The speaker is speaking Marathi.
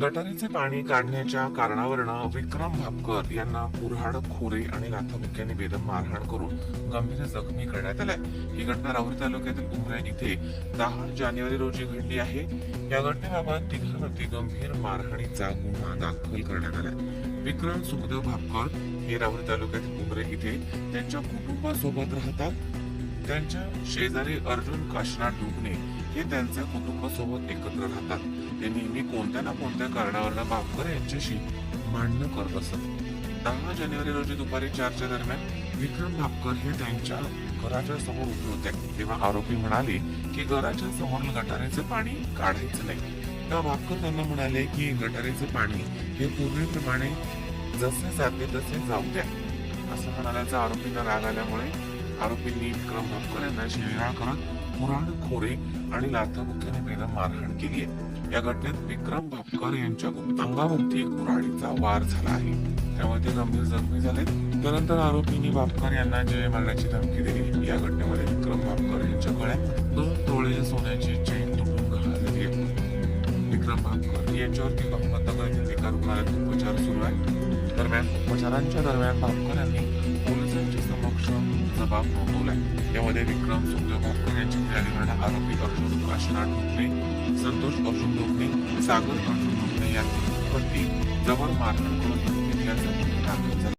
गटारीचे पाणी काढण्याच्या कारणावरनं विक्रम भापकर यांना कुऱ्हाड खोरे आणि लाथाबुक्याने बेदम मारहाण करून गंभीर जखमी करण्यात आलाय. ही घटना राहुरी तालुक्यातील उमरा इथे दहा जानेवारी रोजी घडली आहे. या घटनेबाबत तिघांवरती गंभीर मारहाणीचा गुन्हा दाखल करण्यात आलाय. विक्रम सुखदेव भापकर हे राहुरी तालुक्यातील उमरे इथे त्यांच्या कुटुंबासोबत राहतात. त्यांच्या शेजारी अर्जुन काशीनाथ डुबणे हे त्यांच्या कुटुंबासोबत एकत्र राहतात. ते नेहमी कोणत्या ना कोणत्या कारणावरनं भापकर यांच्याशी भांडणं करत असत. दहा जानेवारी रोजी दुपारी चारच्या दरम्यान विक्रम भापकर हे त्यांच्या घराच्या समोर उभे होते. तेव्हा आरोपी म्हणाले की घराच्या समोर गटाराचे पाणी काढायचं नाही. तेव्हा भापकर त्यांना म्हणाले की गटाराचे पाणी हे पूर्वीप्रमाणे जसे जाते तसे जाऊ द्या. असं म्हणाल्याचा आरोपींना राग आल्यामुळे आरोपींनी विक्रम भापकर यांना शिवीगाळ करत पुराण खोरे आणि लाथाबुक्याने बेदम मारहाण केली आहे. या घटनेत विक्रम भापकर यांच्या अंगावरती कुऱ्हाडीचा वार झाला आहे. त्यामध्ये गंभीर जखमी झाले त्यानंतर आरोपींनी भापकर यांना जय मारण्याची धमकी दिली. या घटनेमध्ये विक्रम भापकर यांच्या गळ्यात दोन तोळे सोन्याची चेन तुटून घालण्यात आहे विक्रम भापकर यांच्यावरती अहमदनगर एका रुग्णालयात उपचार सुरू आहे दरम्यान उपचारांच्या दरम्यान भापकर यांनी पोलिसांच्या समक्ष जबाब नोंदवलाय. यामध्ये विक्रम सुखदेव भापकर यांची फिर्यादी करणारे आरोपी अर्जुन काशीनाथ ढोकणे संतोष अर्जुन ढोकणे सागर अर्जुन ढोकणे यांनी पती जवळ मारहाण करून घेतल्याचा गुन्हा दाखल झाला